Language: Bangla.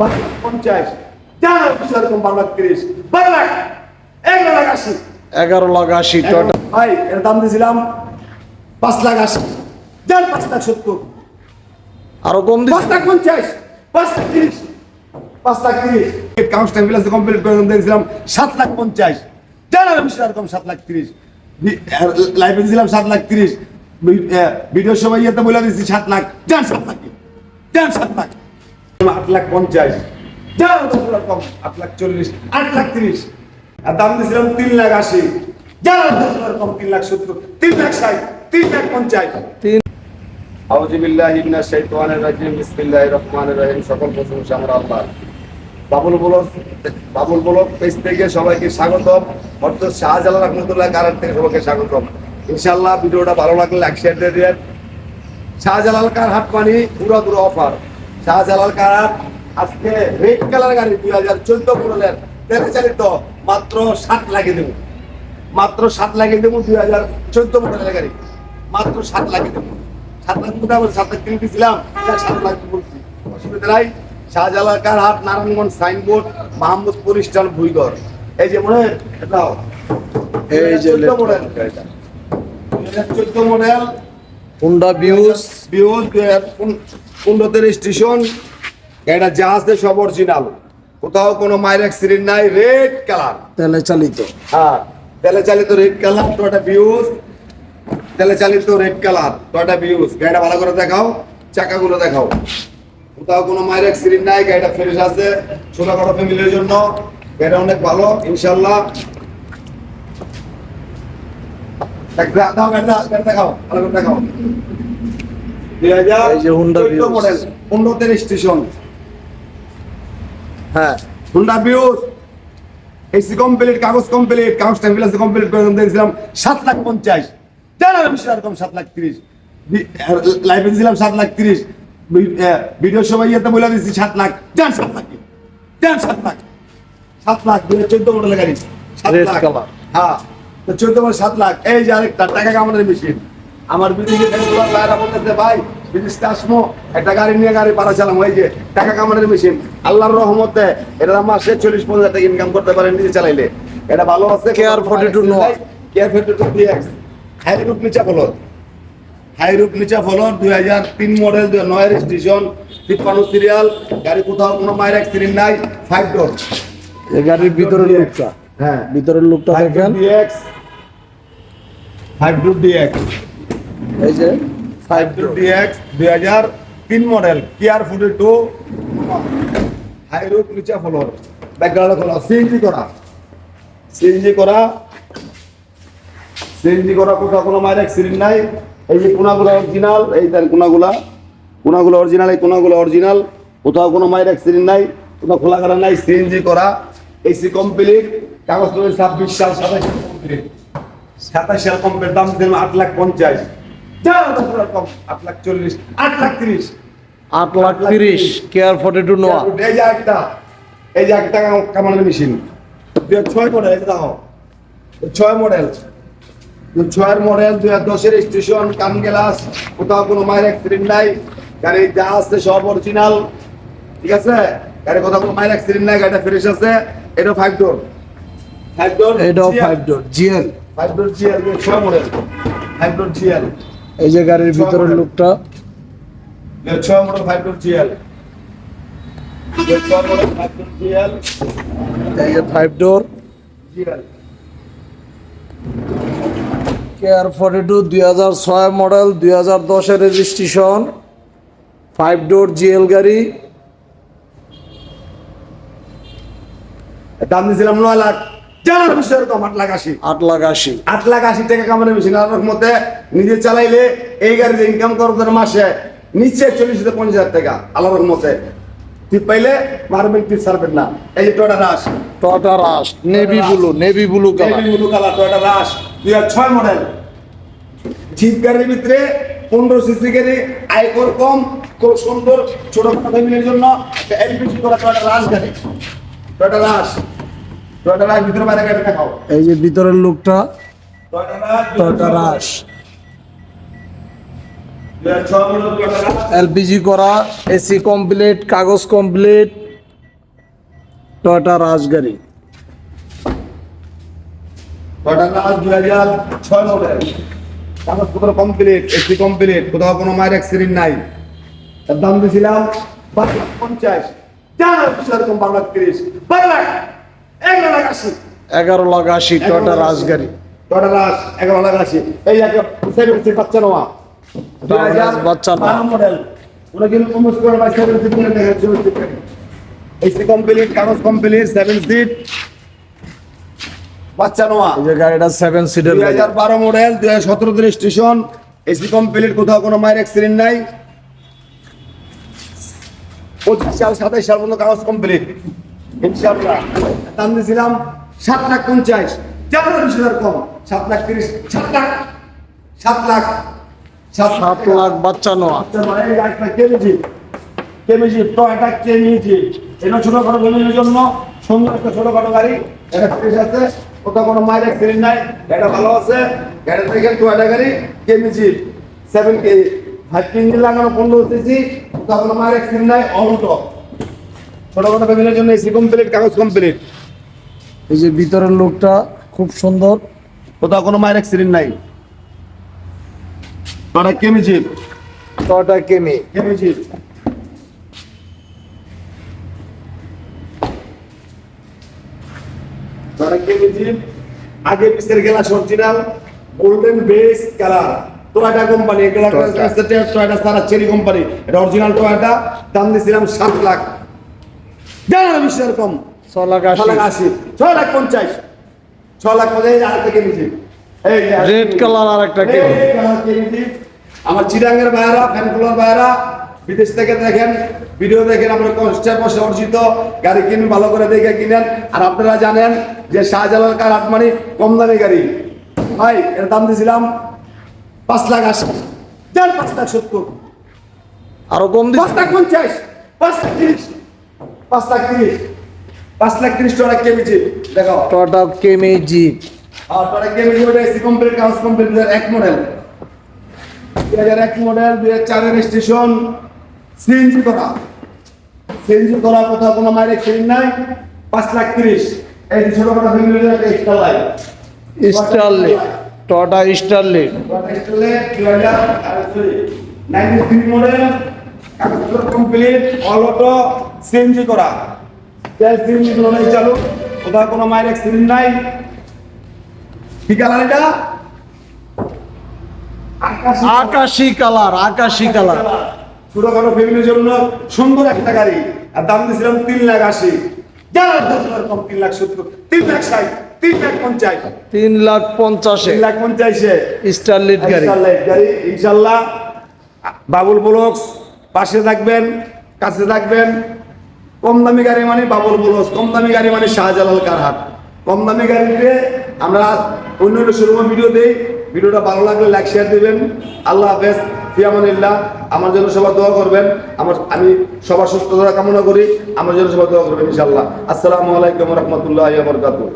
লাখ পঞ্চাশ চার লাখ বিশ এরকম বারো লাখ তিরিশ বারো লাখ এগারো লাখ আশি এগারো লাখ আশি ভাই এর দাম দিয়েছিলাম পাঁচ লাখ আশি। পাঁচ লাখ সত্তর। আরও কম পাঁচ লাখ পঞ্চাশ পাঁচ লাখ তিরিশ পাঁচ লাখ তিরিশ। কাউন্সটা বিলাসে কমপ্লিট করে দিয়েছিলাম সাত লাখ পঞ্চাশ। যান আর বিশ সাত লাখ তিরিশ। দিয়েছিলাম সাত লাখ তিরিশ। ভিডিও সবাই ইয়েতে বলে দিয়েছি সাত লাখ। যান সাত লাখ। যান সাত লাখ। আট লাখ পঞ্চাশ। দশ লাখ কম আট লাখ চল্লিশ আট লাখ তিরিশ। আর দাম দিয়েছিলাম তিন লাখ আশি। দশ লাখ কম তিন লাখ সত্তর তিন লাখ ষাট তিন লাখ পঞ্চাশ। তিন আউযু বিল্লাহি শাইতানির রাজিম বিসমিল্লাহির রহমানির রহিম সকল প্রশংসা আমার Allah Babul vlog Babul vlog page থেকে সবাইকে স্বাগতম। হযরত শাহজালাল রহমাতুল্লাহ কারার থেকে সবাইকে স্বাগতম। ইনশাআল্লাহ ভিডিওটা ভালো লাগলে লাইক শেয়ার দিয়ে দিবেন। শাহজালাল কার হাট মানি পুরো পুরো অফার শাহজালাল কার হাট আজকে রেড কালার গাড়ি দুই হাজার চোদ্দ মডেলের তেলে চালিত মাত্র সাত লাগে দেবো। মাত্র সাত লাগে দেবো দুই হাজার চোদ্দ মডেলের গাড়ি। মাত্র সাত লাগে দেবো। সাত লাখ মোটামুটি সাত লাখ কিনে দিয়েছিলাম সাত লাখ বলছি। অসুবিধা নাই। শাহজালাল কার হাট নারায়ণগঞ্জ সাইনবোর্ড মাহমুদপুর স্টান ভুইগর এই যে মনে এটাও এই যে মডেল। চোদ্দ মডেল। হুন্ডা বিউজ বিহুল পনেরোতে স্টেশন এটা জাহাজ দিয়ে সব অরিজিনাল কোথাও কোনো মায়ের অ্যাক্সিডেন্ট নাই রেড কালার তেলে চালিত। হ্যাঁ তেলে চালিত রেড কালার টয়টা বিউজ তেলে চালিত রেড কালার টয়টা বিউজ গাড়িটা ভালো করে দেখাও চাকাগুলো দেখাও। কোথাও কোনো মায়ের অ্যাক্সিডেন্ট নাই গাড়িটা ফ্রেশ আছে ছোটখাটো ফ্যামিলির জন্য। গাড়িটা অনেক ভালো ইনশাল্লাহ দেখ- দাও গাড়ি দাও, গাড়ি দেখাও ভালো করে দেখাও দুই হাজার এই যে Honda চোদ্দ Vios। মডেল স্টেশন হ্যাঁ। হুন্ডা বিউজ এসি কমপ্লিট কাগজ কমপ্লিট কাগজ টেম্পিলাস কমপ্লিট করে দিয়েছিলাম সাত লাখ পঞ্চাশ। জানা বেশি এরকম সাত লাখ তিরিশ। লাইফে দিয়েছিলাম সাত লাখ তিরিশ। ভিডিও সবাই ইয়েতে বলে দিয়েছি সাত লাখ। সাত লাখ। যান সাত লাখ। সাত লাখ দুই হাজার চোদ্দ মডেলের গাড়ি। সাত লাখ। হ্যাঁ চোদ্দ মডেল সাত লাখ। এই যে আরেকটা টাকা কামানোর মেশিন আমার বিদেশে ফ্রেন্ডগুলো ভাইরা বলতেছে ভাই বিদেশে আসব একটা গাড়ি নিয়ে গাড়ি পাড়া চালাম ওই যে টাকা কামানোর মেশিন আল্লাহর রহমতে এটা মাসে চল্লিশ পঞ্চাশ টাকা ইনকাম করতে পারেন নিজে চালাইলে। এটা ভালো আছে Care 42 Noah. Care forty two DX high root নিচা ফলন হাই রুট নিচা ফলন দুই হাজার তিন মডেল দুই নয় স্টেশন তিপ্পান্ন সিরিয়াল গাড়ি কোথাও কোনো মায়ের অ্যাক্সিডেন্ট নাই ফাইভ ডোর এই গাড়ির ভিতরের লুকটা হ্যাঁ। ভিতরের লুকটা দেখেন। ফাইভ ডোর ডিএক্স এই যে ফাইভ টু ডিএক্স দুই হাজার তিন model care forty two high root নিচা ফলোর ব্যাকগ্রাউন্ড খোলা সিএনজি করা। সিএনজি করা সিএনজি করা কোথাও কোনো মায়ের অ্যাক্সিডেন্ট নাই। এই যে কোনাগুলো অরিজিনাল এই তার কোনাগুলা। কোনাগুলো অরিজিনাল এই কোনাগুলো অরিজিনাল কোথাও কোনো মায়ের অ্যাক্সিডেন্ট নাই কোথাও খোলা করা নাই সিএনজি করা। এসি কমপ্লিট কাগজ ছাব্বিশ সাল সাতাশ কমপ্লিট সাতাশ সাল কমপ্লিট দাম দিলাম আট লাখ পঞ্চাশ। কম আট লাখ চল্লিশ আট লাখ তিরিশ। আট লাখ তিরিশ কেয়ার ফর্টি টু নোয়া এই যে একটা এই যে একটা কামানোর মেশিন ছয় মডেল এটা দেখো ছয় মডেল ছয়ের মডেল দুই হাজার দশের স্টেশন কান গ্লাস কোথাও কোনো মায়ের অ্যাক্সিডেন্ট নাই গাড়ি যা আছে সব অরিজিনাল ঠিক আছে? গাড়ি কোথাও কোনো মায়ের অ্যাক্সিডেন্ট নাই গাড়িটা ফ্রেশ আছে। এটা ফাইভ ডোর ফাইভ ডোর এটাও five door GL five door GL ছয় মডেল ফাইভ ডোর জিএল এই যে গাড়ির ভিতরের লোকটা। এই যে five door care forty two দুই হাজার ছয় মডেল দুই হাজার দশের রেজিস্ট্রেশন ফাইভ ডোর জিএল গাড়ি। দাম দিয়েছিলাম নয় লাখ। জানার বিষয় এরকম আট লাখ আশি আট লাখ আশি আট লাখ আশি টাকা কামানো মেশিন আল্লাহর মধ্যে নিজে চালাইলে এই গাড়িতে ইনকাম করবেন মাসে নিচে চল্লিশ থেকে পঞ্চাশ হাজার টাকা আল্লাহর মধ্যে টিপ পাইলে মারবেন টিপ সারবেন না। এই যে Toyota Rush Toyota Rush navy blue navy blue colour navy blue colour Toyota Rush দুই হাজার ছয় মডেল জিপ গাড়ির ভিতরে পনেরো সিসি গাড়ি আয়কর কম খুব সুন্দর ছোট ফ্যামিলির জন্য এলপিজি করা টয়টা রাস গাড়ি। টয়টা রাস এই যে ভিতরের লুকটা Toyota Rush Rush Rush LPG করা এসি কমপ্লিট কাগজ কমপ্লিট টয়টা মডেল। কাগজপত্র কমপ্লিট এসি কমপ্লিট কোথাও কোনো মায়ের অ্যাক্সিডেন্ট নাই। তার দাম দিয়েছিলাম লাখ পঞ্চাশ। চার লাখ বারো লাখ তিরিশ। বারো লাখ। এগারো লাখ আশি। টয়টা রাজগাড়ি। টয়টা রাজ এগারো লাখ আশি। এই একটা সেভেন সিট বাচ্চা নেওয়া। বাচ্চা বারো মডেল ওরা কিন্তু উনিশ করে বা সেভেন সিট করে দেখে সেভেন সিট এসি কমপ্লিট কাগজ কমপ্লিট সেভেন সিট বাচ্চা এই যে গাড়িটা সেভেন সিটের দুই হাজার বারো মডেল দুই হাজার সতেরো স্টেশন এসি কমপ্লিট কোথাও কোনো মায়ের অ্যাক্সিডেন্ট নাই। পঁচিশ সাল সাতাইশ সাল পর্যন্ত কাগজ কমপ্লিট ইনশাআল্লাহ। দাম দিয়েছিলাম সাত লাখ পঞ্চাশ। লাখ বিশ হাজার কম। সাত লাখ তিরিশ সাত লাখ সাত লাখ সাত লাখ। বাচ্চা নোয়া আচ্ছা এই গাড়িটা কেমেজি কেমেজি তো এটা কেমেজি এটা ছোটখাটো জমির জন্য সুন্দর একটা ছোটখাটো গাড়ি। এটা ফ্রেশ আছে। কোথাও কোনো মায়ের অ্যাক্সিডেন্ট নাই। এটা ভালো আছে। গাড়ি থেকে টয়টা গাড়ি। কেমেজি সেভেন কে ফাইভ ইঞ্জিন লাগানো পনেরো সিসি। কোথাও কোনো মায়ের অ্যাক্সিডেন্ট নাই। অল্টো ছোটখাটো ফ্যামিলির জন্য এসি কমপ্লিট কাগজ কমপ্লিট এই যে ভিতরের লোকটা খুব সুন্দর কোথাও কোনো মায়ের অ্যাক্সিডেন্ট নাই টয়টা কেমেজি টয়টা কেমি কেমেজি তারা কেমেজি আগে পিসের glass original golden base colour Toyota company Toyota। Toyota সারা চেরি কোম্পানি এটা অরিজিনাল টয়োটা দাম দিয়েছিলাম সাত লাখ জানার বিশ হাজার কম। ছ লাখ ছ আশি লাখ আশি। ছ লাখ পঞ্চাশ। ছ লাখ পঞ্চাশ আর একটা কেমেজি এই রেড কালার আর একটা কিনেছি। আমার চিরাঙ্গের ভাইয়েরা ফ্যান ফলোয়ার ভাইয়েরা বিদেশ থেকে দেখেন ভিডিও দেখেন আপনার কষ্টের বসে অর্জিত গাড়ি কিনুন ভালো করে দেখে কিনেন। আর আপনারা জানেন যে শাহজালাল কার আটমানি কম দামি গাড়ি। ভাই এর দাম দিয়েছিলাম পাঁচ লাখ আশি। চার পাঁচ লাখ সত্তর। আরও কম পাঁচ লাখ পঞ্চাশ। পাঁচ লাখ পাঁচ লাখ তিরিশ। পাঁচ লাখ তিরিশ টাকা কেমিছি দেখাও। Toyota কেমি zip. আর তারা কেমিছি ওটা এসি কমপ্লিট কাউন্স কমপ্লিট এক মডেল। দুই হাজার এক মডেল দুই হাজার চারের স্টেশন সিএনজি করা। সিএনজি করা কোথাও কোনো মায়ের এক্সিডেন্ট নাই পাঁচ লাখ তিরিশ। এই ছোট বড় family extra line Starlet Toyota Starlet model কাগজপত্র কমপ্লিট অল অটো সিএনজি করা। তেল সিএনজি গুলো নাই চালু। কোথাও কোনো মায়ের অ্যাক্সিডেন্ট নাই। কি কালার এটা? আকাশী আকাশি কালার আকাশি কালার। ছোটখাটো ফ্যামিলির জন্য সুন্দর একটা গাড়ি। আর দাম দিয়েছিলাম তিন লাখ আশি। তিন লাখ সত্তর। তিন লাখ ষাট তিন লাখ পঞ্চাশ। তিন লাখ পঞ্চাশে। তিন লাখ পঞ্চাশে। স্টারলিট গাড়ি। ইনশাল্লাহ, গাড়ি ইনশাল্লাহ। বাবুল ব্লকস পাশে থাকবেন কাছে থাকবেন। কম দামি গাড়ি মানে বাবুল বুলস, কম দামি গাড়ি মানে শাহজালাল কারহাট। কম দামি গাড়িতে আমরা অন্য অন্য শোরুমে ভিডিও দিই। ভিডিওটা ভালো লাগলে লাইক শেয়ার দিবেন। আল্লাহ হাফেজ, ফিয়ামানিল্লাহ। আমার জন্য সবার দোয়া করবেন। আমার আমি সবার সুস্থতা কামনা করি। আমার জন্য সবার দোয়া করবেন ইনশাল্লাহ আসসালামু আলাইকুম রহমতুল্লাহ বরকাতুহ।